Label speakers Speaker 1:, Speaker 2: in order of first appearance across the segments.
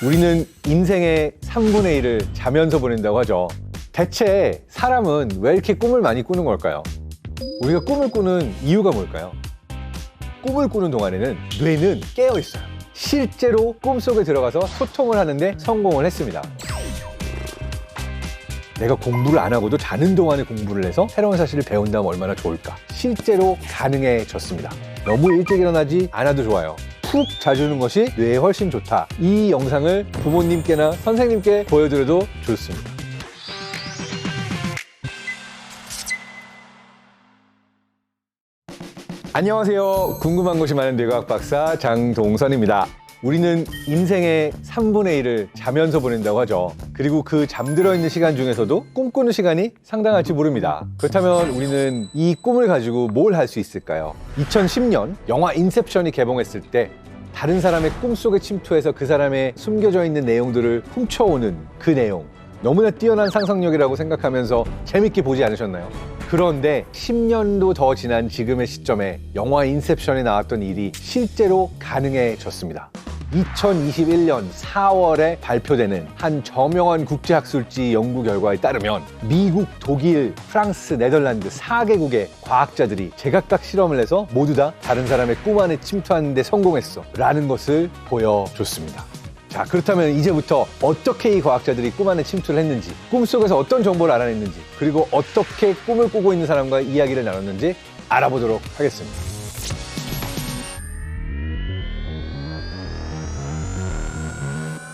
Speaker 1: 우리는 인생의 3분의 1을 자면서 보낸다고 하죠. 대체 사람은 왜 이렇게 꿈을 많이 꾸는 걸까요? 우리가 꿈을 꾸는 이유가 뭘까요? 꿈을 꾸는 동안에는 뇌는 깨어 있어요. 실제로 꿈속에 들어가서 소통을 하는데 성공을 했습니다. 내가 공부를 안 하고도 자는 동안에 공부를 해서 새로운 사실을 배운다면 얼마나 좋을까? 실제로 가능해졌습니다. 너무 일찍 일어나지 않아도 좋아요. 푹 자주는 것이 뇌에 훨씬 좋다. 이 영상을 부모님께나 선생님께 보여드려도 좋습니다. 안녕하세요. 궁금한 것이 많은 뇌과학 박사 장동선입니다. 우리는 인생의 3분의 1을 자면서 보낸다고 하죠. 그리고 그 잠들어 있는 시간 중에서도 꿈꾸는 시간이 상당할지 모릅니다. 그렇다면 우리는 이 꿈을 가지고 뭘 할 수 있을까요? 2010년 영화 인셉션이 개봉했을 때 다른 사람의 꿈속에 침투해서 그 사람의 숨겨져 있는 내용들을 훔쳐오는 그 내용. 너무나 뛰어난 상상력이라고 생각하면서 재밌게 보지 않으셨나요? 그런데 10년도 더 지난 지금의 시점에 영화 인셉션에 나왔던 일이 실제로 가능해졌습니다. 2021년 4월에 발표되는 한 저명한 국제학술지 연구 결과에 따르면 미국, 독일, 프랑스, 네덜란드 4개국의 과학자들이 제각각 실험을 해서 모두 다 다른 사람의 꿈 안에 침투하는 데 성공했어 라는 것을 보여줬습니다. 자, 그렇다면 이제부터 어떻게 이 과학자들이 꿈 안에 침투를 했는지, 꿈속에서 어떤 정보를 알아냈는지, 그리고 어떻게 꿈을 꾸고 있는 사람과 이야기를 나눴는지 알아보도록 하겠습니다.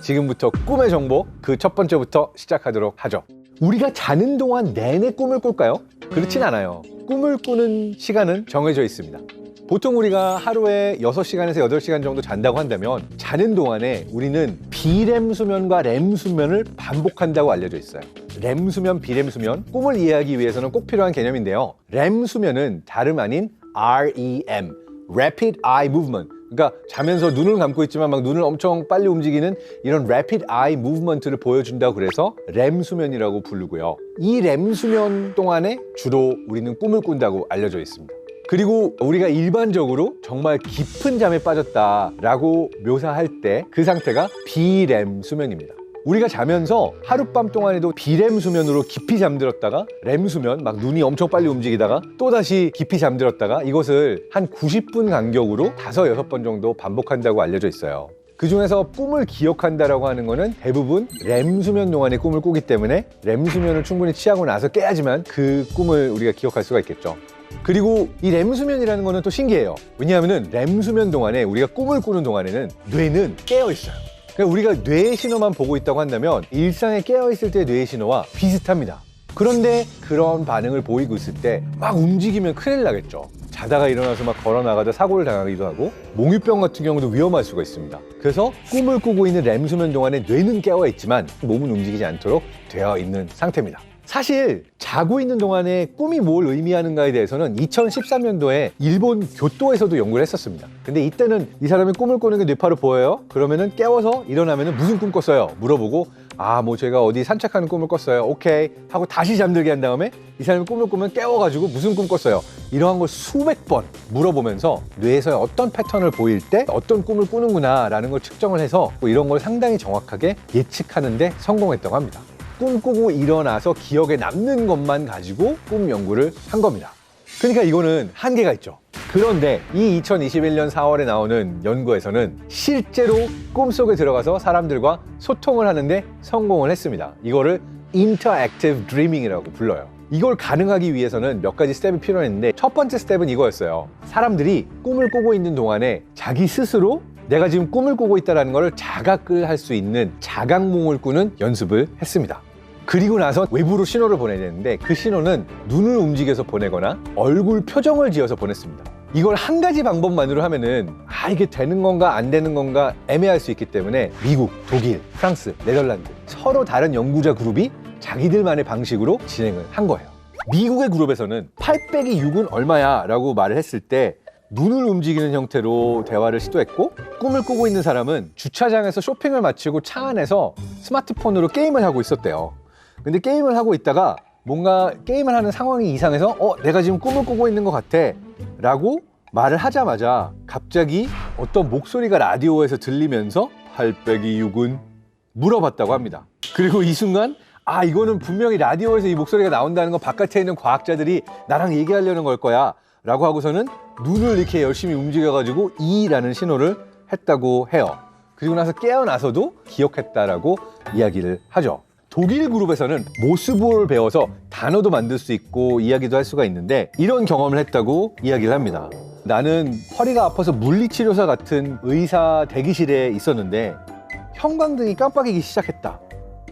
Speaker 1: 지금부터 꿈의 정보 그 첫 번째부터 시작하도록 하죠. 우리가 자는 동안 내내 꿈을 꿀까요? 그렇진 않아요. 꿈을 꾸는 시간은 정해져 있습니다. 보통 우리가 하루에 6시간에서 8시간 정도 잔다고 한다면 자는 동안에 우리는 비렘 수면과 렘 수면을 반복한다고 알려져 있어요. 렘 수면, 비렘 수면, 꿈을 이해하기 위해서는 꼭 필요한 개념인데요. 렘 수면은 다름 아닌 REM, Rapid Eye Movement. 그러니까 자면서 눈을 감고 있지만 막 눈을 엄청 빨리 움직이는 이런 Rapid Eye Movement를 보여준다고 그래서 렘 수면이라고 부르고요. 이 렘 수면 동안에 주로 우리는 꿈을 꾼다고 알려져 있습니다. 그리고 우리가 일반적으로 정말 깊은 잠에 빠졌다라고 묘사할 때 그 상태가 비렘 수면입니다. 우리가 자면서 하룻밤 동안에도 비렘 수면으로 깊이 잠들었다가 렘 수면, 막 눈이 엄청 빨리 움직이다가 또다시 깊이 잠들었다가 이것을 한 90분 간격으로 다섯 여섯 번 정도 반복한다고 알려져 있어요. 그 중에서 꿈을 기억한다라고 하는 거는 대부분 렘 수면 동안에 꿈을 꾸기 때문에 렘 수면을 충분히 취하고 나서 깨야지만 그 꿈을 우리가 기억할 수가 있겠죠. 그리고 이 렘 수면이라는 거는 또 신기해요. 왜냐하면 렘 수면 동안에 우리가 꿈을 꾸는 동안에는 뇌는 깨어 있어요. 그러니까 우리가 뇌의 신호만 보고 있다고 한다면 일상에 깨어 있을 때 뇌의 신호와 비슷합니다. 그런데 그런 반응을 보이고 있을 때 막 움직이면 큰일 나겠죠. 자다가 일어나서 막 걸어 나가다 사고를 당하기도 하고 몽유병 같은 경우도 위험할 수가 있습니다. 그래서 꿈을 꾸고 있는 렘 수면 동안에 뇌는 깨어 있지만 몸은 움직이지 않도록 되어 있는 상태입니다. 사실 자고 있는 동안에 꿈이 뭘 의미하는가에 대해서는 2013년도에 일본 교토에서도 연구를 했었습니다. 근데 이때는 이 사람이 꿈을 꾸는 게 뇌파로 보여요? 그러면은 깨워서 일어나면은 무슨 꿈 꿨어요? 물어보고 아 뭐 제가 어디 산책하는 꿈을 꿨어요. 오케이 하고 다시 잠들게 한 다음에 이 사람이 꿈을 꾸면 깨워가지고 무슨 꿈 꿨어요? 이러한 걸 수백 번 물어보면서 뇌에서 어떤 패턴을 보일 때 어떤 꿈을 꾸는구나라는 걸 측정을 해서 뭐 이런 걸 상당히 정확하게 예측하는데 성공했다고 합니다. 꿈꾸고 일어나서 기억에 남는 것만 가지고 꿈 연구를 한 겁니다. 그러니까 이거는 한계가 있죠. 그런데 이 2021년 4월에 나오는 연구에서는 실제로 꿈속에 들어가서 사람들과 소통을 하는데 성공을 했습니다. 이거를 Interactive Dreaming이라고 불러요. 이걸 가능하기 위해서는 몇 가지 스텝이 필요했는데 첫 번째 스텝은 이거였어요. 사람들이 꿈을 꾸고 있는 동안에 자기 스스로 내가 지금 꿈을 꾸고 있다는 것을 자각을 할 수 있는 자각몽을 꾸는 연습을 했습니다. 그리고 나서 외부로 신호를 보내야 되는데 그 신호는 눈을 움직여서 보내거나 얼굴 표정을 지어서 보냈습니다. 이걸 한 가지 방법만으로 하면은 아 이게 되는 건가 안 되는 건가 애매할 수 있기 때문에 미국, 독일, 프랑스, 네덜란드 서로 다른 연구자 그룹이 자기들만의 방식으로 진행을 한 거예요. 미국의 그룹에서는 8 빼기 6은 얼마야? 라고 말을 했을 때 눈을 움직이는 형태로 대화를 시도했고 꿈을 꾸고 있는 사람은 주차장에서 쇼핑을 마치고 차 안에서 스마트폰으로 게임을 하고 있었대요. 근데 게임을 하고 있다가 뭔가 게임을 하는 상황이 이상해서 어 내가 지금 꿈을 꾸고 있는 것 같아 라고 말을 하자마자 갑자기 어떤 목소리가 라디오에서 들리면서 8 빼기 6은 물어봤다고 합니다. 그리고 이 순간 아 이거는 분명히 라디오에서 이 목소리가 나온다는 건 바깥에 있는 과학자들이 나랑 얘기하려는 걸 거야 라고 하고서는 눈을 이렇게 열심히 움직여가지고 이라는 신호를 했다고 해요. 그리고 나서 깨어나서도 기억했다라고 이야기를 하죠. 독일 그룹에서는 모스부호를 배워서 단어도 만들 수 있고 이야기도 할 수가 있는데 이런 경험을 했다고 이야기를 합니다. 나는 허리가 아파서 물리치료사 같은 의사 대기실에 있었는데 형광등이 깜빡이기 시작했다.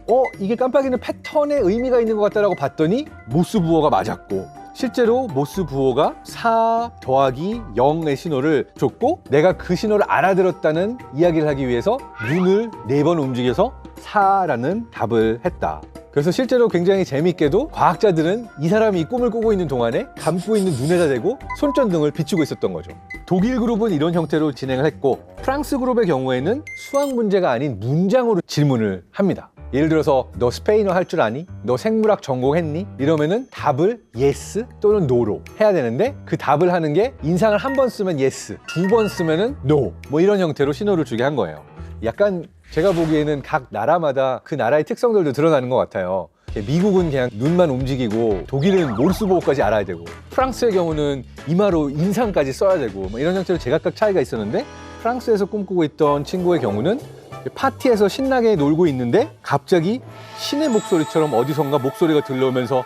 Speaker 1: 어, 이게 깜빡이는 패턴에 의미가 있는 것 같다라고 봤더니 모스 부호가 맞았고 실제로 모스 부호가 4 더하기 0의 신호를 줬고 내가 그 신호를 알아들었다는 이야기를 하기 위해서 눈을 네 번 움직여서 4라는 답을 했다. 그래서 실제로 굉장히 재밌게도 과학자들은 이 사람이 이 꿈을 꾸고 있는 동안에 감고 있는 눈에다 대고 손전등을 비추고 있었던 거죠. 독일 그룹은 이런 형태로 진행을 했고 프랑스 그룹의 경우에는 수학 문제가 아닌 문장으로 질문을 합니다. 예를 들어서 너 스페인어 할 줄 아니? 너 생물학 전공했니? 이러면은 답을 yes 또는 no로 해야 되는데 그 답을 하는 게 인상을 한 번 쓰면 yes, 두 번 쓰면은 no 뭐 이런 형태로 신호를 주게 한 거예요. 약간 제가 보기에는 각 나라마다 그 나라의 특성들도 드러나는 것 같아요. 미국은 그냥 눈만 움직이고 독일은 몰수보호까지 알아야 되고 프랑스의 경우는 이마로 인상까지 써야 되고 뭐 이런 형태로 제각각 차이가 있었는데 프랑스에서 꿈꾸고 있던 친구의 경우는 파티에서 신나게 놀고 있는데 갑자기 신의 목소리처럼 어디선가 목소리가 들려오면서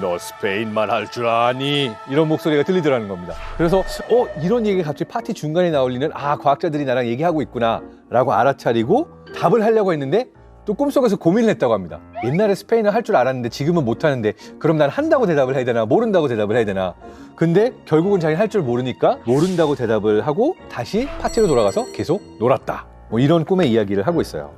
Speaker 1: 너 스페인말 할 줄 아니? 이런 목소리가 들리더라는 겁니다. 그래서 어 이런 얘기가 갑자기 파티 중간에 나올 리는 아 과학자들이 나랑 얘기하고 있구나라고 알아차리고 답을 하려고 했는데 또 꿈속에서 고민을 했다고 합니다. 옛날에 스페인어 할줄 알았는데 지금은 못하는데 그럼 난 한다고 대답을 해야 되나 모른다고 대답을 해야 되나 근데 결국은 자기 할 줄 모르니까 모른다고 대답을 하고 다시 파티로 돌아가서 계속 놀았다. 뭐 이런 꿈의 이야기를 하고 있어요.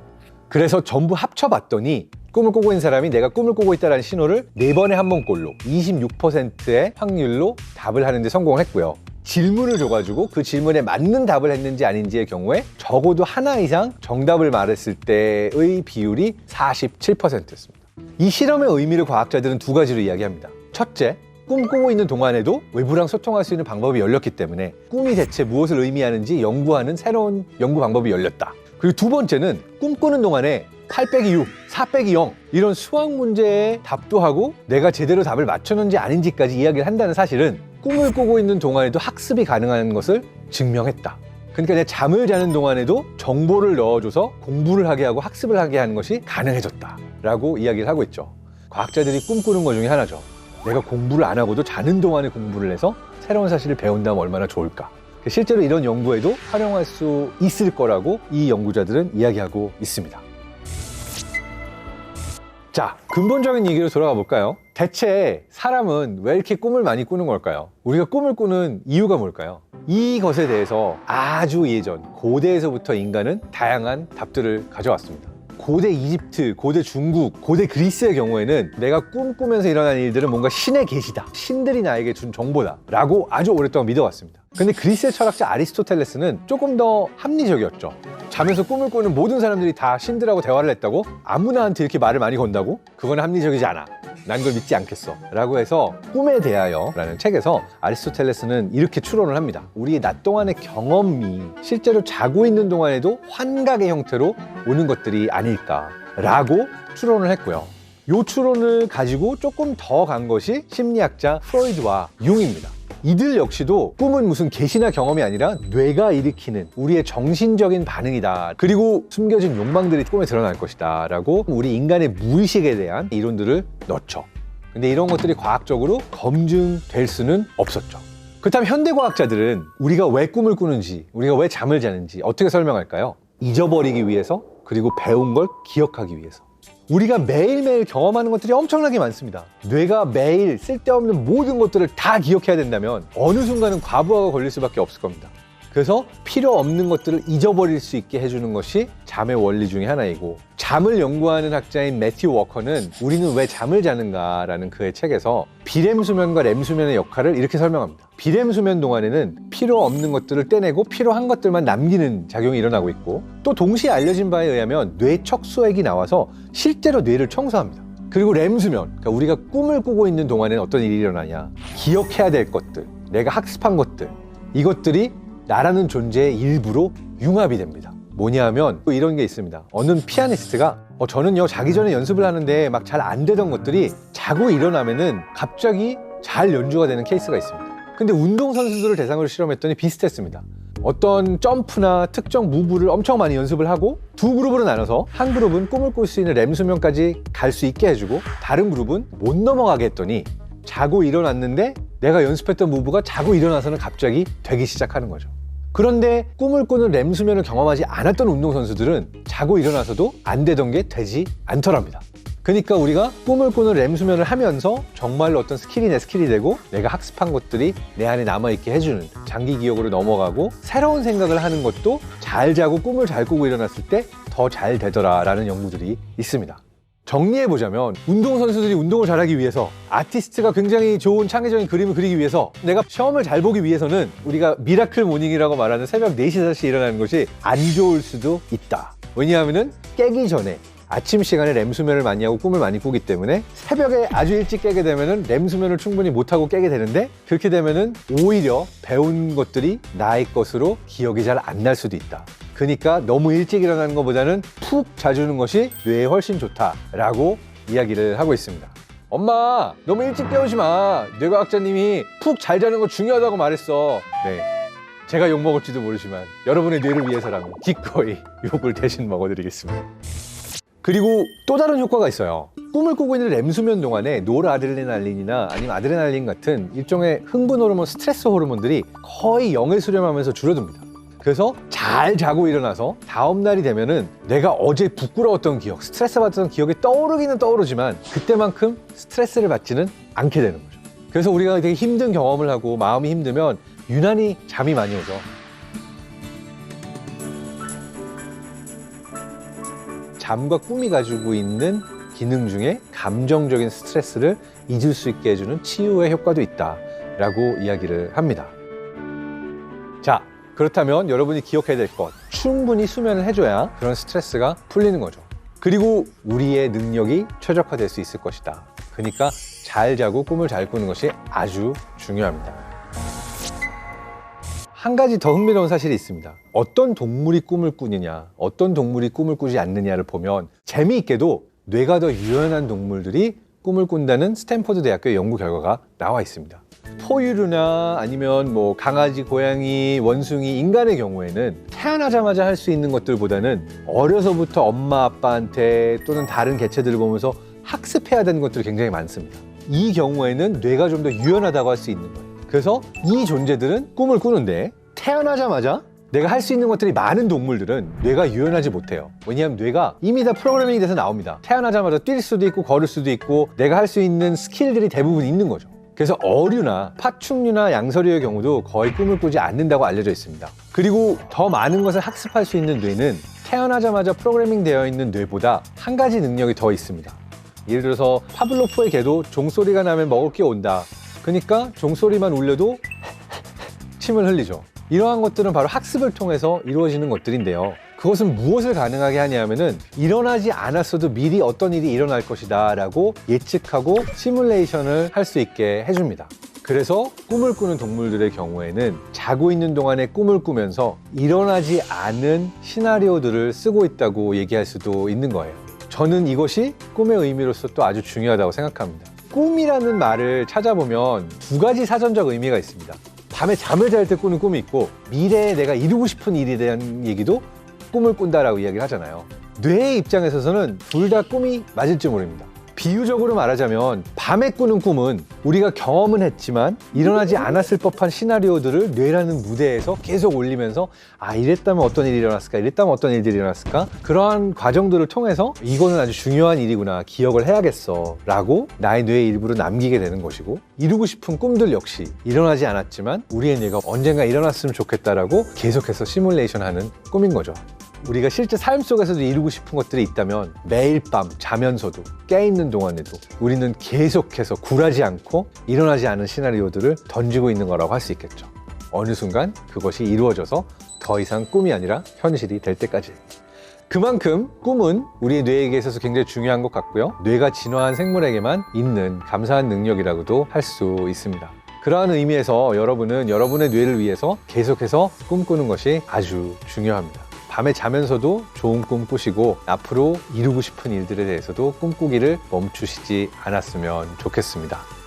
Speaker 1: 그래서 전부 합쳐봤더니 꿈을 꾸고 있는 사람이 내가 꿈을 꾸고 있다는 신호를 네 번에 한 번꼴로 26%의 확률로 답을 하는데 성공을 했고요. 질문을 줘가지고 그 질문에 맞는 답을 했는지 아닌지의 경우에 적어도 하나 이상 정답을 말했을 때의 비율이 47%였습니다. 이 실험의 의미를 과학자들은 두 가지로 이야기합니다. 첫째, 꿈꾸고 있는 동안에도 외부랑 소통할 수 있는 방법이 열렸기 때문에 꿈이 대체 무엇을 의미하는지 연구하는 새로운 연구 방법이 열렸다. 그리고 두 번째는 꿈꾸는 동안에 8 빼기 6, 4 빼기 0 이런 수학 문제에 답도 하고 내가 제대로 답을 맞췄는지 아닌지까지 이야기를 한다는 사실은 꿈을 꾸고 있는 동안에도 학습이 가능한 것을 증명했다. 그러니까 내 잠을 자는 동안에도 정보를 넣어줘서 공부를 하게 하고 학습을 하게 하는 것이 가능해졌다. 라고 이야기를 하고 있죠. 과학자들이 꿈꾸는 것 중에 하나죠. 내가 공부를 안 하고도 자는 동안에 공부를 해서 새로운 사실을 배운다면 얼마나 좋을까. 실제로 이런 연구에도 활용할 수 있을 거라고 이 연구자들은 이야기하고 있습니다. 자, 근본적인 얘기로 돌아가 볼까요? 대체 사람은 왜 이렇게 꿈을 많이 꾸는 걸까요? 우리가 꿈을 꾸는 이유가 뭘까요? 이것에 대해서 아주 예전, 고대에서부터 인간은 다양한 답들을 가져왔습니다. 고대 이집트, 고대 중국, 고대 그리스의 경우에는 내가 꿈꾸면서 일어난 일들은 뭔가 신의 계시다. 신들이 나에게 준 정보다. 라고 아주 오랫동안 믿어왔습니다. 근데 그리스의 철학자 아리스토텔레스는 조금 더 합리적이었죠. 자면서 꿈을 꾸는 모든 사람들이 다 신들하고 대화를 했다고? 아무나한테 이렇게 말을 많이 건다고? 그건 합리적이지 않아. 난 그걸 믿지 않겠어. 라고 해서 꿈에 대하여 라는 책에서 아리스토텔레스는 이렇게 추론을 합니다. 우리의 낮 동안의 경험이 실제로 자고 있는 동안에도 환각의 형태로 오는 것들이 아닐까. 라고 추론을 했고요. 요 추론을 가지고 조금 더 간 것이 심리학자 프로이드와 융입니다. 이들 역시도 꿈은 무슨 계시나 경험이 아니라 뇌가 일으키는 우리의 정신적인 반응이다. 그리고 숨겨진 욕망들이 꿈에 드러날 것이다. 라고 우리 인간의 무의식에 대한 이론들을 넣죠. 근데 이런 것들이 과학적으로 검증될 수는 없었죠. 그렇다면 현대 과학자들은 우리가 왜 꿈을 꾸는지, 우리가 왜 잠을 자는지 어떻게 설명할까요? 잊어버리기 위해서, 그리고 배운 걸 기억하기 위해서. 우리가 매일매일 경험하는 것들이 엄청나게 많습니다. 뇌가 매일 쓸데없는 모든 것들을 다 기억해야 된다면 어느 순간은 과부하가 걸릴 수밖에 없을 겁니다. 그래서 필요 없는 것들을 잊어버릴 수 있게 해주는 것이 잠의 원리 중에 하나이고 잠을 연구하는 학자인 매튜 워커는 우리는 왜 잠을 자는가라는 그의 책에서 비렘 수면과 렘 수면의 역할을 이렇게 설명합니다. 비렘 수면 동안에는 필요 없는 것들을 떼내고 필요한 것들만 남기는 작용이 일어나고 있고 또 동시에 알려진 바에 의하면 뇌 척수액이 나와서 실제로 뇌를 청소합니다. 그리고 렘 수면, 그러니까 우리가 꿈을 꾸고 있는 동안에는 어떤 일이 일어나냐? 기억해야 될 것들, 내가 학습한 것들, 이것들이 나라는 존재의 일부로 융합이 됩니다. 뭐냐 하면 또 이런 게 있습니다. 어느 피아니스트가 어, 저는요 자기 전에 연습을 하는데 막 잘 안 되던 것들이 자고 일어나면은 갑자기 잘 연주가 되는 케이스가 있습니다. 근데 운동선수들을 대상으로 실험했더니 비슷했습니다. 어떤 점프나 특정 무브를 엄청 많이 연습을 하고 두 그룹으로 나눠서 한 그룹은 꿈을 꿀 수 있는 렘 수면까지 갈 수 있게 해주고 다른 그룹은 못 넘어가게 했더니 자고 일어났는데 내가 연습했던 무브가 자고 일어나서는 갑자기 되기 시작하는 거죠. 그런데 꿈을 꾸는 렘 수면을 경험하지 않았던 운동선수들은 자고 일어나서도 안 되던 게 되지 않더랍니다. 그러니까 우리가 꿈을 꾸는 렘 수면을 하면서 정말로 어떤 스킬이 내 스킬이 되고 내가 학습한 것들이 내 안에 남아있게 해주는 장기 기억으로 넘어가고 새로운 생각을 하는 것도 잘 자고 꿈을 잘 꾸고 일어났을 때 더 잘 되더라라는 연구들이 있습니다. 정리해보자면 운동선수들이 운동을 잘하기 위해서 아티스트가 굉장히 좋은 창의적인 그림을 그리기 위해서 내가 시험을 잘 보기 위해서는 우리가 미라클 모닝이라고 말하는 새벽 4시, 5시 일어나는 것이 안 좋을 수도 있다. 왜냐하면 깨기 전에 아침 시간에 렘 수면을 많이 하고 꿈을 많이 꾸기 때문에 새벽에 아주 일찍 깨게 되면은 렘 수면을 충분히 못 하고 깨게 되는데 그렇게 되면은 오히려 배운 것들이 나의 것으로 기억이 잘 안 날 수도 있다. 그러니까 너무 일찍 일어나는 것보다는 푹 자주는 것이 뇌에 훨씬 좋다라고 이야기를 하고 있습니다. 엄마 너무 일찍 깨우지 마. 뇌과학자님이 푹 잘 자는 거 중요하다고 말했어. 네. 제가 욕 먹을지도 모르지만 여러분의 뇌를 위해서라면 기꺼이 욕을 대신 먹어드리겠습니다. 그리고 또 다른 효과가 있어요. 꿈을 꾸고 있는 렘 수면 동안에 노르아드레날린이나 아니면 아드레날린 같은 일종의 흥분 호르몬, 스트레스 호르몬들이 거의 영에 수렴하면서 줄어듭니다. 그래서 잘 자고 일어나서 다음 날이 되면은 내가 어제 부끄러웠던 기억, 스트레스 받았던 기억이 떠오르기는 떠오르지만 그때만큼 스트레스를 받지는 않게 되는 거죠. 그래서 우리가 되게 힘든 경험을 하고 마음이 힘들면 유난히 잠이 많이 오죠. 잠과 꿈이 가지고 있는 기능 중에 감정적인 스트레스를 잊을 수 있게 해주는 치유의 효과도 있다라고 이야기를 합니다. 자, 그렇다면 여러분이 기억해야 될 것, 충분히 수면을 해줘야 그런 스트레스가 풀리는 거죠. 그리고 우리의 능력이 최적화될 수 있을 것이다. 그러니까 잘 자고 꿈을 잘 꾸는 것이 아주 중요합니다. 한 가지 더 흥미로운 사실이 있습니다. 어떤 동물이 꿈을 꾸느냐, 어떤 동물이 꿈을 꾸지 않느냐를 보면 재미있게도 뇌가 더 유연한 동물들이 꿈을 꾼다는 스탠퍼드 대학교의 연구 결과가 나와 있습니다. 포유류나 아니면 뭐 강아지, 고양이, 원숭이, 인간의 경우에는 태어나자마자 할 수 있는 것들보다는 어려서부터 엄마, 아빠한테 또는 다른 개체들을 보면서 학습해야 되는 것들이 굉장히 많습니다. 이 경우에는 뇌가 좀 더 유연하다고 할 수 있는 거예요. 그래서 이 존재들은 꿈을 꾸는데 태어나자마자 내가 할 수 있는 것들이 많은 동물들은 뇌가 유연하지 못해요. 왜냐하면 뇌가 이미 다 프로그래밍이 돼서 나옵니다. 태어나자마자 뛸 수도 있고 걸을 수도 있고 내가 할 수 있는 스킬들이 대부분 있는 거죠. 그래서 어류나 파충류나 양서류의 경우도 거의 꿈을 꾸지 않는다고 알려져 있습니다. 그리고 더 많은 것을 학습할 수 있는 뇌는 태어나자마자 프로그래밍 되어 있는 뇌보다 한 가지 능력이 더 있습니다. 예를 들어서 파블로프의 개도 종소리가 나면 먹을 게 온다. 그러니까 종소리만 울려도 침을 흘리죠. 이러한 것들은 바로 학습을 통해서 이루어지는 것들인데요. 그것은 무엇을 가능하게 하냐면은 일어나지 않았어도 미리 어떤 일이 일어날 것이다 라고 예측하고 시뮬레이션을 할 수 있게 해줍니다. 그래서 꿈을 꾸는 동물들의 경우에는 자고 있는 동안에 꿈을 꾸면서 일어나지 않은 시나리오들을 쓰고 있다고 얘기할 수도 있는 거예요. 저는 이것이 꿈의 의미로서 또 아주 중요하다고 생각합니다. 꿈이라는 말을 찾아보면 두 가지 사전적 의미가 있습니다. 밤에 잠을 잘 때 꾸는 꿈이 있고 미래에 내가 이루고 싶은 일에 대한 얘기도 꿈을 꾼다라고 이야기를 하잖아요. 뇌의 입장에서는 둘 다 꿈이 맞을지 모릅니다. 비유적으로 말하자면 밤에 꾸는 꿈은 우리가 경험은 했지만 일어나지 않았을 법한 시나리오들을 뇌라는 무대에서 계속 올리면서 아 이랬다면 어떤 일이 일어났을까 이랬다면 어떤 일들이 일어났을까 그러한 과정들을 통해서 이거는 아주 중요한 일이구나 기억을 해야겠어 라고 나의 뇌의 일부로 남기게 되는 것이고 이루고 싶은 꿈들 역시 일어나지 않았지만 우리의 뇌가 언젠가 일어났으면 좋겠다라고 계속해서 시뮬레이션 하는 꿈인 거죠. 우리가 실제 삶 속에서도 이루고 싶은 것들이 있다면 매일 밤 자면서도 깨 있는 동안에도 우리는 계속해서 굴하지 않고 일어나지 않은 시나리오들을 던지고 있는 거라고 할 수 있겠죠. 어느 순간 그것이 이루어져서 더 이상 꿈이 아니라 현실이 될 때까지. 그만큼 꿈은 우리의 뇌에게 있어서 굉장히 중요한 것 같고요. 뇌가 진화한 생물에게만 있는 감사한 능력이라고도 할 수 있습니다. 그러한 의미에서 여러분은 여러분의 뇌를 위해서 계속해서 꿈꾸는 것이 아주 중요합니다. 밤에 자면서도 좋은 꿈 꾸시고 앞으로 이루고 싶은 일들에 대해서도 꿈꾸기를 멈추시지 않았으면 좋겠습니다.